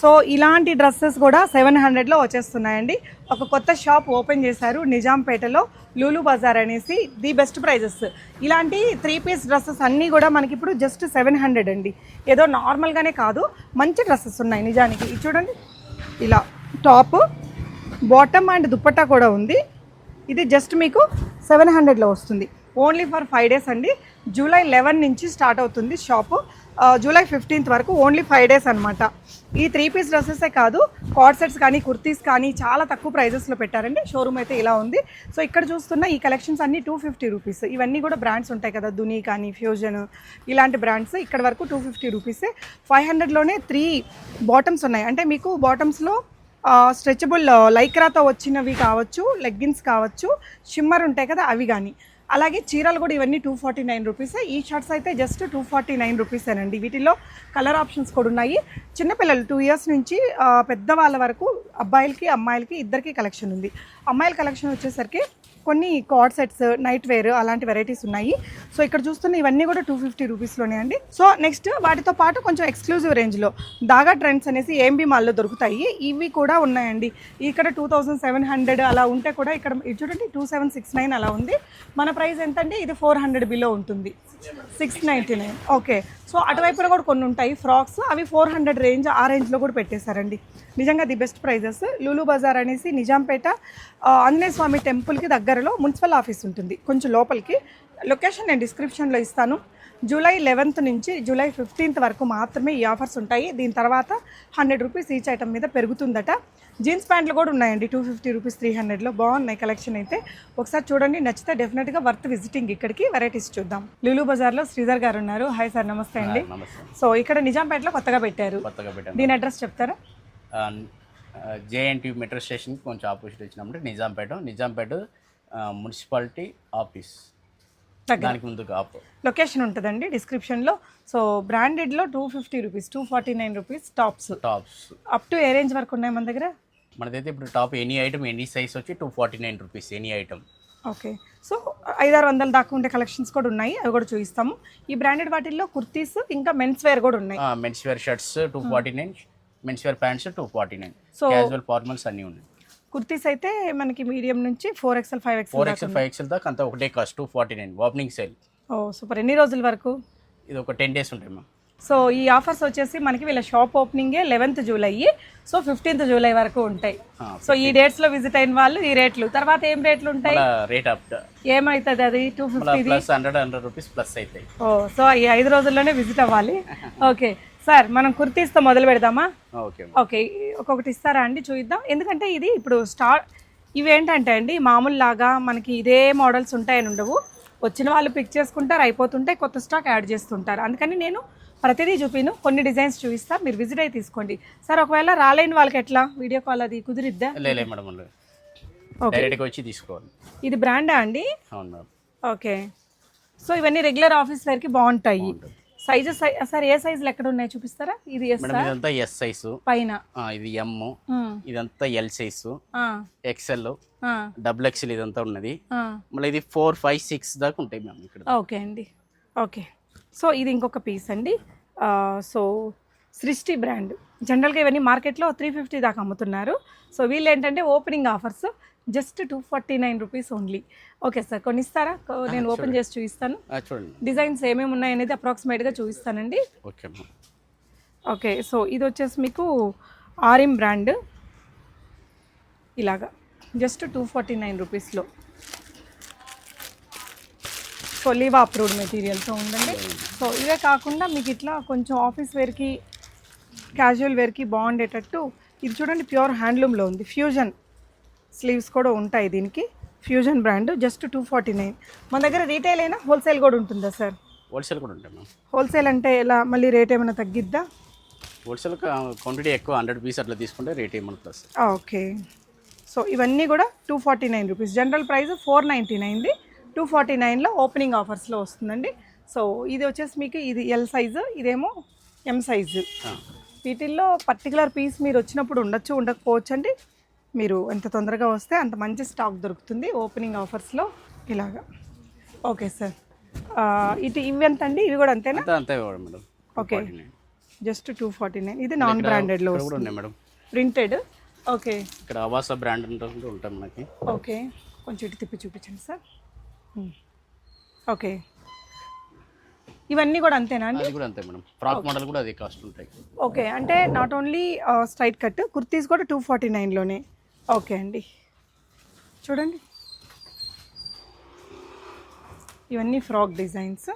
So ఇలాంటి dresses కూడా seven హండ్రెడ్లో వచ్చేస్తున్నాయండి. ఒక కొత్త షాప్ ఓపెన్ చేశారు నిజాంపేటలో లూలు బజార్ అనేసి ది బెస్ట్ ప్రైజెస్. ఇలాంటి త్రీ పీస్ డ్రెస్సెస్ అన్నీ కూడా మనకి ఇప్పుడు జస్ట్ సెవెన్ హండ్రెడ్ అండి. ఏదో నార్మల్గానే కాదు మంచి డ్రెస్సెస్ ఉన్నాయి నిజానికి. ఇది చూడండి ఇలా టాప్ బాటమ్ అండ్ దుప్పట్టా కూడా ఉంది. ఇది జస్ట్ మీకు సెవెన్ హండ్రెడ్లో వస్తుంది. ఓన్లీ ఫర్ ఫైవ్ డేస్ అండి. జూలై లెవెన్ నుంచి స్టార్ట్ అవుతుంది షాపు. జూలై ఫిఫ్టీన్త్ వరకు ఓన్లీ ఫైవ్ డేస్ అనమాట ఈ త్రీ పీస్ డ్రెస్సెసే కాదు కార్డ్ సెట్స్ కానీ కుర్తీస్ కానీ చాలా తక్కువ ప్రైజెస్లో పెట్టారండి. షోరూమ్ అయితే ఇలా ఉంది. సో ఇక్కడ చూస్తున్న ఈ కలెక్షన్స్ అన్ని టూ ఫిఫ్టీ రూపీస్. ఇవన్నీ కూడా బ్రాండ్స్ ఉంటాయి కదా దుని కానీ ఫ్యూజన్ ఇలాంటి బ్రాండ్స్. ఇక్కడ వరకు టూ ఫిఫ్టీ రూపీసే. ఫైవ్ హండ్రెడ్లోనే త్రీ బాటమ్స్ ఉన్నాయి. అంటే మీకు బాటమ్స్లో స్ట్రెచబుల్ లైక్రాతో వచ్చినవి కావచ్చు లెగ్గిన్స్ కావచ్చు షిమ్మర్ ఉంటాయి కదా అవి కానీ. అలాగే చీరలు కూడా ఇవన్నీ టూ ఫార్టీ నైన్ రూపీస్ ఈ షర్ట్స్ అయితే జస్ట్ టూ ఫార్టీ నైన్ రూపీసేనండి వీటిలో కలర్ ఆప్షన్స్ కూడా ఉన్నాయి. చిన్నపిల్లలు టూ ఇయర్స్ నుంచి పెద్దవాళ్ళ వరకు అబ్బాయిలకి అమ్మాయిలకి ఇద్దరికి కలెక్షన్ ఉంది. అమ్మాయిల కలెక్షన్ వచ్చేసరికి కొన్ని కార్డ్ సెట్స్ నైట్ వేర్ అలాంటి వెరైటీస్ ఉన్నాయి. సో ఇక్కడ చూస్తున్న ఇవన్నీ కూడా టూ ఫిఫ్టీ రూపీస్లోనే అండి. సో నెక్స్ట్ వాటితో పాటు కొంచెం ఎక్స్క్లూజివ్ రేంజ్లో దాగా ట్రెండ్స్ అనేసి ఏఎంబి మాల్లో దొరుకుతాయి. ఇవి కూడా ఉన్నాయండి. ఇక్కడ టూ థౌజండ్ సెవెన్ హండ్రెడ్ అలా ఉంటే కూడా ఇక్కడ ఇది చూడండి టూ సెవెన్ సిక్స్ నైన్ అలా ఉంది. మన ప్రైస్ ఎంత అండి ఇది ఫోర్ హండ్రెడ్ బిలో ఉంటుంది. Six ninety nine okay so అటువైపున కూడా కొన్ని ఉంటాయి ఫ్రాక్స్. అవి ఫోర్ హండ్రెడ్ రేంజ్ ఆ రేంజ్లో కూడా పెట్టేశారండి. నిజంగా the best prices. Lulu Bazaar అనేసి నిజాంపేట ఆంజనేయ స్వామి టెంపుల్కి దగ్గరలో మున్సిపల్ ఆఫీస్ ఉంటుంది. కొంచెం లోపలికి. లొకేషన్ నేను డిస్క్రిప్షన్లో ఇస్తాను. జూలై లెవెన్త్ నుంచి జూలై ఫిఫ్టీన్త్ వరకు మాత్రమే ఈ ఆఫర్స్ ఉంటాయి. దీని తర్వాత హండ్రెడ్ రూపీస్ ఈచ్ ఐటమ్ మీద పెరుగుతుందట. జీన్స్ ప్యాంట్లు కూడా ఉన్నాయండి. టూ ఫిఫ్టీ రూపీస్ త్రీ హండ్రెడ్లో బాగున్నాయి కలెక్షన్ అయితే. ఒకసారి చూడండి. నచ్చితే డెఫినెట్గా వర్త్ విజిటింగ్ ఇక్కడికి. వెరైటీస్ చూద్దాం. లులు బజార్లో శ్రీధర్ గారు ఉన్నారు. హాయ్ సార్ నమస్తే అండి. సో ఇక్కడ నిజాంపేటలో కొత్తగా పెట్టారు. దీని అడ్రస్ చెప్తారా? జేఎన్టీ మెట్రో స్టేషన్కి కొంచెం ఆపోజిట్ వచ్చినప్పుడు నిజాంపేట నిజాంపేట మున్సిపాలిటీ ఆఫీస్. దానికి ముందుకు ఆప్. లొకేషన్ ఉంటుందండి డిస్క్రిప్షన్లో. So బ్రాండెడ్లో two fifty rupees two forty nine rupees tops. Tops. Up to A range వరకు ఉన్నాయి మన దగ్గర? మనదైతే ఇప్పుడు top any item any size వచ్చి two forty nine rupees any item. Okay. So ఐదారు వందల దాకా ఉండే కలెక్షన్స్ కూడా ఉన్నాయి అవి కూడా చూపిస్తాము. ఈ బ్రాండెడ్ వాటిల్లో కుర్తీస్ ఇంకా మెన్స్ వేర్ కూడా ఉన్నాయి. Men's wear shirts two forty nine men's wear pants two forty nine So- casual formals అన్నీ ఉన్నాయి. కుర్తీస్ అయితే మనకి మీడియం నుంచి four XL five four XL five XL దాకా అంతా ఒకటే cost two forty nine opening sale ఓ సూపర్ ఎన్ని రోజుల వరకు? ఇది ఒక టెన్ డేస్ ఉంటాయి మ్యామ్ సో ఈ ఆఫర్స్ వచ్చేసి మనకి వీళ్ళ shop ఓపెనింగే eleventh July so fifteenth July వరకు ఉంటాయి. సో ఈ డేట్స్లో విజిట్ అయిన వాళ్ళు ఈ రేట్లు. తర్వాత ఏం రేట్లు ఉంటాయి? రేట్ అప్ ఏమవుతుంది అది? Two fifty plus hundred hundred rupees plus అవుతాయి ఓ సో ఈ ఐదు రోజుల్లోనే విజిట్ అవ్వాలి. ఓకే సార్ మనం కుర్తీస్తో మొదలు పెడదామా? ఓకే ఓకే ఒక్కొక్కటి ఇస్తారా అండి? చూద్దాం ఎందుకంటే ఇది ఇప్పుడు స్టార్ ఇవి ఏంటంటే అండి మామూలు లాగా మనకి ఇదే మోడల్స్ ఉంటాయని ఉండవు. వచ్చిన వాళ్ళు పిక్ చేసుకుంటారు అయిపోతుంటే కొత్త స్టాక్ యాడ్ చేస్తుంటారు. అందుకని నేను ప్రతిదీ చూపిను. కొన్ని డిజైన్స్ చూపిస్తా. మీరు విజిట్ అయి తీసుకోండి. సార్ ఒకవేళ రాలేని వాళ్ళకి ఎట్లా? వీడియో కాల్ అది కుదిరిద్దా? లేలే మేడం లేదు ఓకే. డైరెక్ట్గా వచ్చి తీసుకోవాలి. ఇది బ్రాండా అండి? అవును మేడం. ఓకే. సో ఇవన్నీ రెగ్యులర్ ఆఫీస్ వేర్కి బాగుంటాయి. సైజెస్ సార్ ఏ సైజులు ఎక్కడ ఉన్నాయి? చూపిస్తారా? ఇది ఎస్ మేడం ఇదంతా ఎస్ సైజు పైన. ఇది ఎమ్ ఇదంతా ఎల్ సైజు ఆ, డబుల్ ఎక్సెల్ ఇదంతా ఉన్నది. మళ్ళీ ఇది ఫోర్ ఫైవ్ సిక్స్ దాకా ఉంటాయి మ్యామ్ ఇక్కడ. ఓకే అండి. ఓకే. సో ఇది ఇంకొక పీస్ అండి. సో సృష్టి బ్రాండ్. జనరల్గా ఇవన్నీ మార్కెట్లో త్రీ ఫిఫ్టీ దాకా అమ్ముతున్నారు. సో వీళ్ళు ఏంటంటే opening offers just two forty nine rupees only. Okay sir కొన్ని ఇస్తారా నేను ఓపెన్ చేసి చూపిస్తాను. చూడండి. డిజైన్స్ ఏమేమి ఉన్నాయనేది అప్రాక్సిమేట్గా చూపిస్తానండి. ఓకే ఓకే సో ఇది వచ్చేసి మీకు ఆరిమ్ బ్రాండ్. ఇలాగా. జస్ట్ టూ ఫార్టీ నైన్ రూపీస్లో. సో లీవా అప్రూవ్డ్ మెటీరియల్తో ఉందండి. సో ఇవే కాకుండా మీకు ఇట్లా కొంచెం ఆఫీస్ వేర్కి క్యాజువల్ వేర్కి బాగుండేటట్టు ఇది చూడండి ప్యూర్ హ్యాండ్లూమ్లో ఉంది. ఫ్యూజన్. స్లీవ్స్ కూడా ఉంటాయి దీనికి. Fusion brand just two forty nine మన దగ్గర రీటైల్ అయినా హోల్సేల్ కూడా ఉంటుందా సార్? హోల్సేల్ కూడా ఉంటాయి మ్యామ్ హోల్సేల్ అంటే ఎలా? మళ్ళీ రేట్ ఏమైనా తగ్గిద్దా? హోల్సేల్ క్వాంటిటీ ఎక్కువ హండ్రెడ్ పీస్ అట్లా తీసుకుంటే రేట్ ప్లస్ ఓకే. సో ఇవన్నీ కూడా two forty nine rupees general price four ninety నైన్ది two forty నైన్లో ఓపెనింగ్ ఆఫర్స్లో వస్తుందండి. సో ఇది వచ్చేసి మీకు ఇది ఎల్ సైజు ఇదేమో ఎం సైజు వీటిల్లో పర్టికులర్ పీస్ మీరు వచ్చినప్పుడు ఉండొచ్చు ఉండకపోవచ్చు అండి. మీరు ఎంత తొందరగా వస్తే అంత మంచి స్టాక్ దొరుకుతుంది ఓపెనింగ్ ఆఫర్స్లో ఇలాగా. ఓకే సార్ ఇటు ఇవి ఎంత అండి ఇవి కూడా అంతేనా? అంతా madam. Okay just two forty nine ఇది నాన్ బ్రాండెడ్లో ఉన్నాయి మేడం. ప్రింటెడ్ ఓకే ఇక్కడ అవాస బ్రాండ్ ఉంటాయి మనకి. ఓకే కొంచెం ఇటు తిప్పి చూపించండి సార్. ఓకే ఇవన్నీ కూడా అంతేనా అండి? కూడా అంతే మేడం. ఫ్రాక్ మోడల్ కూడా అదే కాస్ట్ ఉంటాయి. ఓకే అంటే not only straight cut kurtis కూడా టూ ఫార్టీ నైన్లోనే ఓకే అండి. చూడండి. ఇవన్నీ ఫ్రాక్ డిజైన్స్.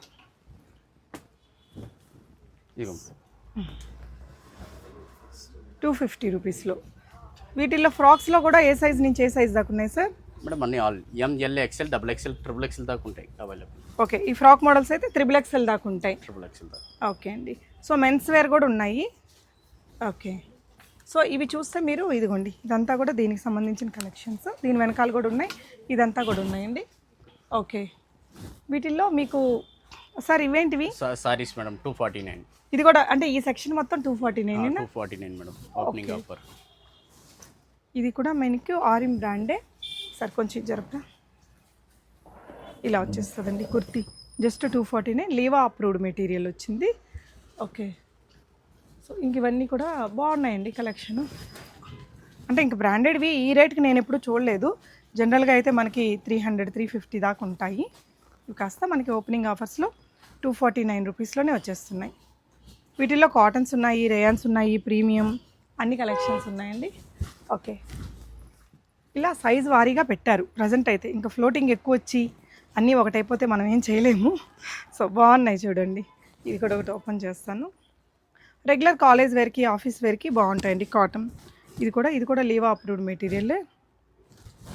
టూ ఫిఫ్టీ రూపీస్లో. వీటిల్లో ఫ్రాక్స్లో కూడా ఏ సైజ్ నుంచి ఏ సైజ్ దాకా ఉన్నాయి సార్? మేడం అన్ని all M L XL double XL triple XL దాకా ఉంటాయి అవైలబుల్. ఓకే ఈ ఫ్రాక్ మోడల్స్ అయితే త్రిబుల్ ఎక్స్ఎల్ దాకా ఉంటాయి. ట్రిపుల్ ఎక్స్ఎల్ దాకా. ఓకే అండి. సో మెన్స్ వేర్ కూడా ఉన్నాయి. ఓకే. సో ఇవి చూస్తే మీరు ఇదిగోండి ఇదంతా కూడా దీనికి సంబంధించిన కలెక్షన్స్ దీని వెనకాల కూడా ఉన్నాయి ఇదంతా కూడా ఉన్నాయండి. ఓకే వీటిల్లో మీకు sir ఇవేంటివి? Saris madam two forty nine ఇది కూడా అంటే ఈ సెక్షన్ మొత్తం two forty nine two forty nine madam opening offer ఇది కూడా మనకి ఆరిమ్ బ్రాండే. సార్ కొంచెం జరుపురా? ఇలా వచ్చేస్తుందండి kurti. Just two forty nine లీవా approved material వచ్చింది. ఓకే సో ఇంక ఇవన్నీ కూడా బాగున్నాయండి కలెక్షన్. అంటే ఇంక బ్రాండెడ్వి ఈ రేట్కి నేను ఎప్పుడు చూడలేదు. జనరల్గా అయితే మనకి త్రీ హండ్రెడ్ త్రీ ఫిఫ్టీ దాకా ఉంటాయి. ఇవి కాస్త మనకి ఓపెనింగ్ ఆఫర్స్లో టూ ఫార్టీ నైన్ రూపీస్లోనే వచ్చేస్తున్నాయి. వీటిల్లో కాటన్స్ ఉన్నాయి రేయాన్స్ ఉన్నాయి ప్రీమియం అన్ని కలెక్షన్స్ ఉన్నాయండి. ఓకే. ఇలా సైజ్ వారీగా పెట్టారు. ప్రజెంట్ అయితే ఇంకా ఫ్లోటింగ్ ఎక్కువ వచ్చి అన్నీ ఒకటైపోతే మనం ఏం చేయలేము. సో బాగున్నాయి చూడండి. ఇది కూడా ఒకటి ఓపెన్ చేస్తాను. రెగ్యులర్ కాలేజ్ వేర్కి ఆఫీస్ వేర్కి బాగుంటాయండి కాటన్ ఇది కూడా ఇది కూడా లీవ్ అప్రూవ్డ్ మెటీరియల్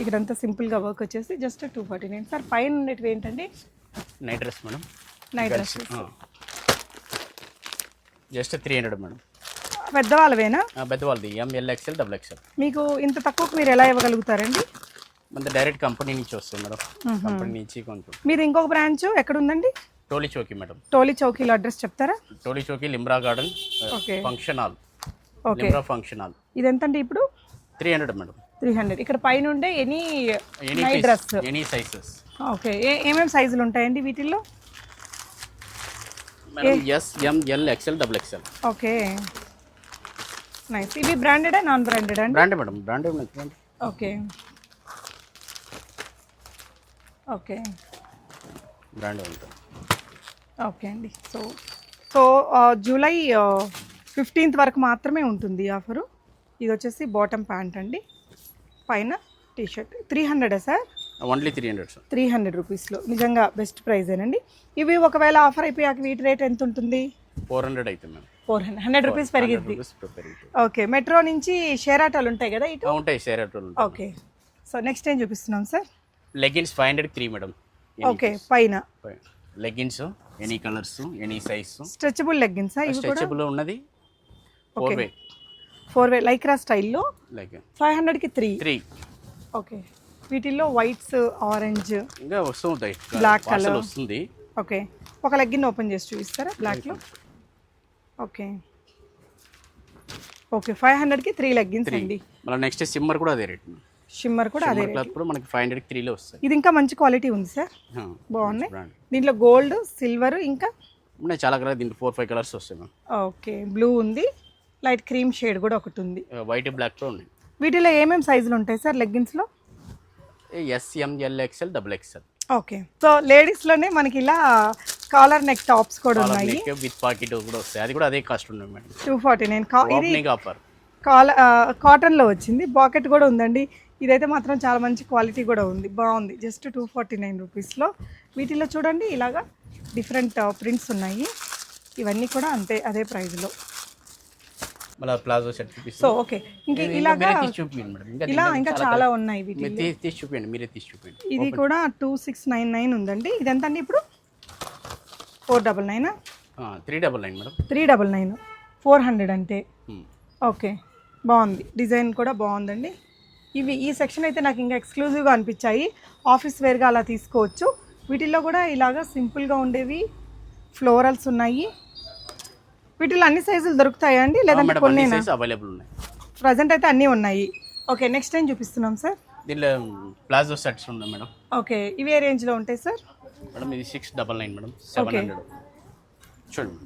ఇక్కడంతా సింపుల్గా వర్క్ వచ్చేసి just two forty nine sir పైన ఉండేటివి ఏంటండి? Night dress madam. Night dress just three hundred madam. పెద్దవాళ్ళవేనా? పెద్దవాళ్ళది. M L XL double XL మీకు ఇంత తక్కువకు మీరు ఎలా ఇవ్వగలుగుతారండి? మన డైరెక్ట్ కంపెనీ నుంచి వస్తుంది మేడం. కంపెనీ నుంచి కొంచెం. మీరు ఇంకొక బ్రాంచ్ ఎక్కడ ఉందండి టోలీ చౌకీ మేడం. టోలీ చౌకీలో అడ్రస్ చెప్తారా? Toli Chowki Limra garden okay. Function hall. Okay. Limra function hall. ఇది ఎంతండి ఇప్పుడు? Three hundred madam. Three hundred. ఇక్కడ పైన ఉండే any any dress. Any sizes. Okay. ఏ ఏమేమి సైజులు ఉంటాయండి వీటిల్లో? Madam S M L XL double XL. Okay. Nice. ఇవి బ్రాండెడా నాన్ బ్రాండెడ్ అండి? Brand madam. Brand brand okay. Okay. Brand ఉంటుంది ఓకే అండి. సో సో జూలై ఫిఫ్టీన్త్ వరకు మాత్రమే ఉంటుంది ఆఫరు. ఇది వచ్చేసి బాటమ్ ప్యాంట్ అండి. పైన T shirt three హండ్రెడా sir? Only three hundred sir three hundred రూపీస్లో. నిజంగా బెస్ట్ ప్రైజేనండి ఇవి ఒకవేళ ఆఫర్ అయిపోయాక వీటి రేట్ ఎంత ఉంటుంది? ఫోర్ హండ్రెడ్ అవుతుంది ఫోర్ హండ్రెడ్ హండ్రెడ్ రూపీస్ పెరుగుతుంది ఓకే. మెట్రో నుంచి షేర్ ఆటోలు ఉంటాయి కదా ఇటు? ఉంటాయి. షేర్ ఆటోలు ఓకే. సో నెక్స్ట్ ఏం చూపిస్తున్నాం sir? Leggings five hundred three madam okay. పైన. Leggings any colours any size. Stretchable లెగ్గిన్సా? Stretchable ఉన్నది. Four way four way Lycra స్టైల్లో లైక్ ఫైవ్ హండ్రెడ్కి త్రీ త్రీ ఓకే వీటిల్లో వైట్స్ ఆరెంజ్ ఇంకా వస్తూ ఉంటాయి. Parcel colour. వస్తుంది. ఓకే ఒక లెగ్గిన్ ఓపెన్ చేసి చూపిస్తారా? బ్లాక్లో ఓకే ఓకే ఫైవ్ హండ్రెడ్కి త్రీ లెగ్గిన్స్ అండి. మళ్ళీ నెక్స్ట్ సిమ్మర్ కూడా అదే రేట్ షిమ్మర్ కూడా అదే క్లాత్ కూడా మనకి ఫైవ్ హండ్రెడ్ త్రీలో వస్తాయి. ఇది ఇంకా మంచి క్వాలిటీ ఉంది సార్ బాగున్నాయి? దీంట్లో గోల్డ్ సిల్వర్ ఇంకా? ఉన్నాయి చాలా కలర్ దీంట్లో ఫోర్ ఫైవ్ కలర్స్ వస్తాయి మ్యామ్. ఓకే బ్లూ ఉంది. లైట్ క్రీమ్ షేడ్ కూడా ఒకటి ఉంది. వైట్ బ్లాక్లో ఉన్నాయి. వీటిలో ఏమేమి సైజులు ఉంటాయి sir లెగ్గిన్స్లో? S M L XL double XL okay so లేడీస్లోనే మనకి ఇలా కాలర్ నెక్ టాప్స్ కూడా ఉన్నాయి. విత్ పాకెట్ కూడా వస్తాయి. అది కూడా అదే కాస్ట్ ఉన్నాయి మేడం టూ ఫార్టీ నైన్. ఇది ఆఫర్ కాల కాటన్లో వచ్చింది. పాకెట్ కూడా ఉందండి. ఇదైతే మాత్రం చాలా మంచి క్వాలిటీ కూడా ఉంది. బాగుంది. జస్ట్ టూ ఫార్టీ నైన్ రూపీస్లో. వీటిలో చూడండి ఇలాగా డిఫరెంట్ ప్రింట్స్ ఉన్నాయి. ఇవన్నీ కూడా అంతే అదే ప్రైస్లో మళ్ళీ ప్లాజో సెట్ సో ఓకే. ఇంక ఇలాగా ఇలా ఇంకా చాలా ఉన్నాయి వీటి తీసి చూపించండి మీరే తీసి చూపించండి ఇది కూడా టూ సిక్స్ నైన్ నైన్ ఉందండి. ఇది ఎంత అండి ఇప్పుడు? Four double nine? Three double nine madam. Three double nine. Four hundred అంటే Hmm. ఓకే. బాగుంది. డిజైన్ కూడా బాగుందండి. ఇవి ఈ సెక్షన్ అయితే నాకు ఇంకా ఎక్స్క్లూజివ్గా అనిపించాయి. ఆఫీస్ వేర్గా అలా తీసుకోవచ్చు. వీటిల్లో కూడా ఇలాగా సింపుల్గా ఉండేవి. ఫ్లోరల్స్ ఉన్నాయి. వీటిలో అన్ని సైజులు దొరుకుతాయా అండి లేదంటే కొన్ని అవైలబుల్ ఉన్నాయి. ప్రజెంట్ అయితే అన్నీ ఉన్నాయి. ఓకే నెక్స్ట్ ఏం చూపిస్తున్నాం సార్? దీనిలో ప్లాజో సెట్స్ ఉన్నాయి మేడం. ఓకే ఇవి ఏ రేంజ్లో ఉంటాయి సార్? మేడం ఇది six double nine madam. Seven. Hundred. చూడండి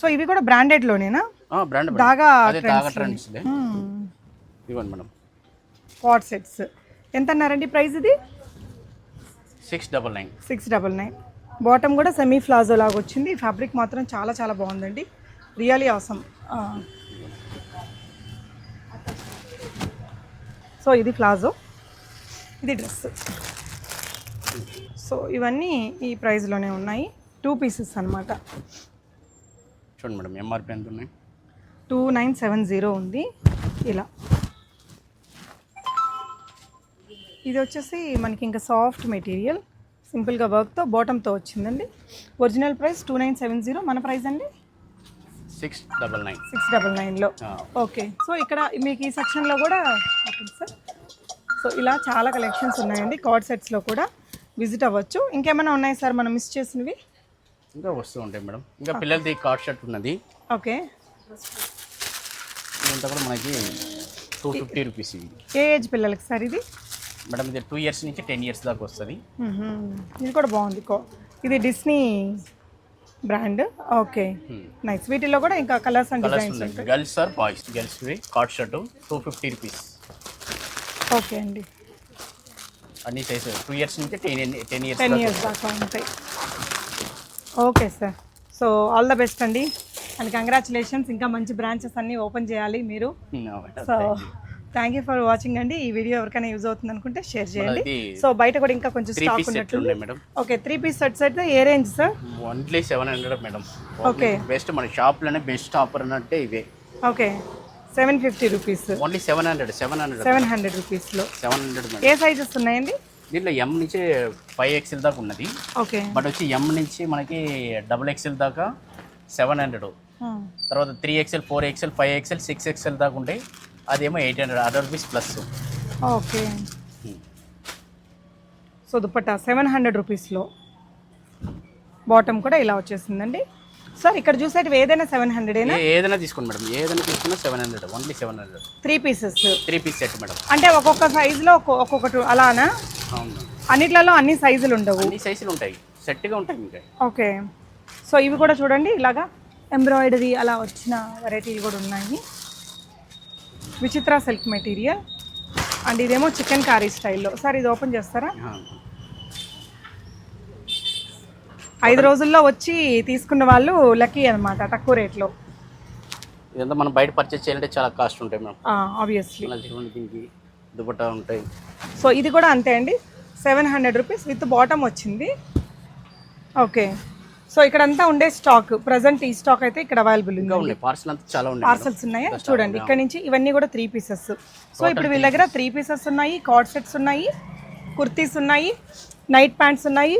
సో ఇవి కూడా బ్రాండెడ్లోనేనా బ్రాండ్ దాగా అదే దాగా ట్రెండ్స్ ఇవ్వండి మేడం. Cot sets. ఎంత అన్నారండి ప్రైస్ ఇది? Six double nine. Six double nine. Bottom కూడా సెమీ ఫ్లాజో లాగా వచ్చింది. ఫ్యాబ్రిక్ మాత్రం చాలా చాలా బాగుందండి. రియలీ అవసరం సో ఇది ఫ్లాజో ఇది డ్రెస్ సో ఇవన్నీ ఈ ప్రైస్లోనే ఉన్నాయి. టూ పీసెస్ అనమాట చూడండి మేడం ఎంఆర్పి ఎంత ఉన్నాయి టూ నైన్ సెవెన్ జీరో ఉంది. ఇలా. ఇది వచ్చేసి మనకి ఇంకా సాఫ్ట్ మెటీరియల్ సింపుల్గా వర్క్తో బాటంతో వచ్చిందండి. Original price two nine seven zero. మన ప్రైస్ అండి? Six double nine six double నైన్లో ఓకే. సో ఇక్కడ మీకు ఈ సెక్షన్లో కూడా సార్. సో ఇలా చాలా కలెక్షన్స్ ఉన్నాయండి. కార్డ్ సెట్స్లో కూడా విజిట్ అవ్వచ్చు. ఇంకేమైనా ఉన్నాయి సార్ మనం మిస్ చేసినవి? ఇంకా వస్తూ ఉంటాయి మేడం. ఇంకా పిల్లలది కార్డ్ షర్ట్ ఉన్నది. ఓకే. ఇదంతా కూడా మనకి టూ ఫిఫ్టీ రూపీస్ ఇది. ఏ ఏజ్ పిల్లలకి సార్ ఇది? మేడం ఇది టూ ఇయర్స్ నుంచి టెన్ ఇయర్స్ దాకా వస్తుంది. ఇది కూడా బాగుంది. కో ఇది డిస్నీ బ్రాండ్. ఓకే. నైస్ వీటిలో కూడా ఇంకా colours and designs girls or boys girls cord shirt two fifty rupees okay అండి. అన్ని సైజ్ టూ ఇయర్స్ నుంచి ten ten years ten years దాకా ఉంటాయి. Okay sir. So all the best అండి. And congratulations. ఇంకా మంచి బ్రాంచెస్ అన్నీ ఓపెన్ చేయాలి మీరు. So thank you for watching అండి. ఈ వీడియో ఎవరికైనా యూజ్ అవుతుంది అనుకుంటే షేర్ చేయండి. సో బయట కూడా ఇంకా కొంచెం స్టాక్ ఉన్నట్టు madam. Okay three piece sets అయితే ఏ range sir only seven hundred madam. Okay. Best మన షాప్లోనే బెస్ట్ ఆఫర్ అంటే ఇవే. Okay seven fifty rupees only seven hundred seven hundred seven hundred రూపీస్లో సెవెన్ హండ్రెడ్ ఏ సైజెస్ ఉన్నాయండి? దీంట్లో ఎం నుంచి ఫైవ్ ఎక్స్ఎల్ దాకా ఉన్నది. ఓకే బట్ వచ్చి ఎం నుంచి మనకి డబుల్ ఎక్స్ఎల్ దాకా సెవెన్ హండ్రెడ్ తర్వాత three XL four XL five XL six XL దాకా ఉంటాయి అదేమో eight hundred other rupees plus. Okay. So dupatta seven hundred రూపీస్లో. బాటమ్ కూడా ఇలా వచ్చేసిందండి. సార్ ఇక్కడ చూసేటివి ఏదైనా సెవెన్ హండ్రెడేనా? ఏదైనా తీసుకోండి మేడం. ఏదైనా తీసుకున్నా seven hundred only seven hundred. Three pieces. Three piece set madam. అంటే ఒక్కొక్క సైజులో ఒక్కొక్కటి అలానా? అవును. అన్నిట్లలో అన్ని సైజులు ఉండవు. అన్ని సైజులు ఉంటాయి. సెట్గా ఉంటాయి ఇంకా. ఓకే. సో ఇవి కూడా చూడండి ఇలాగా ఎంబ్రాయిడరీ అలా వచ్చిన వెరైటీలు కూడా ఉన్నాయి. విచిత్ర సిల్క్ మెటీరియల్ అండ్ ఇదేమో చికెన్ కారీ స్టైల్లో సార్ ఇది ఓపెన్ చేస్తారా. ఐదు రోజుల్లో వచ్చి తీసుకున్న వాళ్ళు లక్కీ అనమాట తక్కువ రేట్లో. ఇదంతా మనం బయట పర్చేస్ చేయాలంటే చాలా కాస్ట్ ఉంటాయి మేడం. ఆబ్వియస్లీ దీనికి దుపట్టా ఉంటాయి. సో ఇది కూడా అంతే అండి. Seven hundred rupees with bottom వచ్చింది. ఓకే సో ఇక్కడంతా ఉండే స్టాక్ ప్రజెంట్ ఈ స్టాక్ అయితే ఇక్కడ అవైలబుల్ ఉంది ఇంకా ఉన్నాయి పార్సల్ అంతా చాలా ఉన్నాయి పార్సల్స్ ఉన్నాయా? చూడండి ఇక్కడ నుంచి ఇవన్నీ కూడా త్రీ పీసెస్ సో ఇప్పుడు వీళ్ళ దగ్గర త్రీ పీసెస్ ఉన్నాయి కార్డ్ సెట్స్ ఉన్నాయి కుర్తీస్ ఉన్నాయి నైట్ ప్యాంట్స్ ఉన్నాయి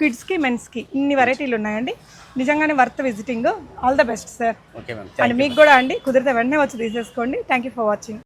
కిడ్స్కి మెన్స్కి ఇన్ని వెరైటీలు ఉన్నాయండి. నిజంగానే worth visiting all the best sir okay ma'am and మీకు కూడా అండి కుదిరితే వెంటనే వచ్చి తీసేసుకోండి థ్యాంక్ యూ ఫర్ వాచింగ్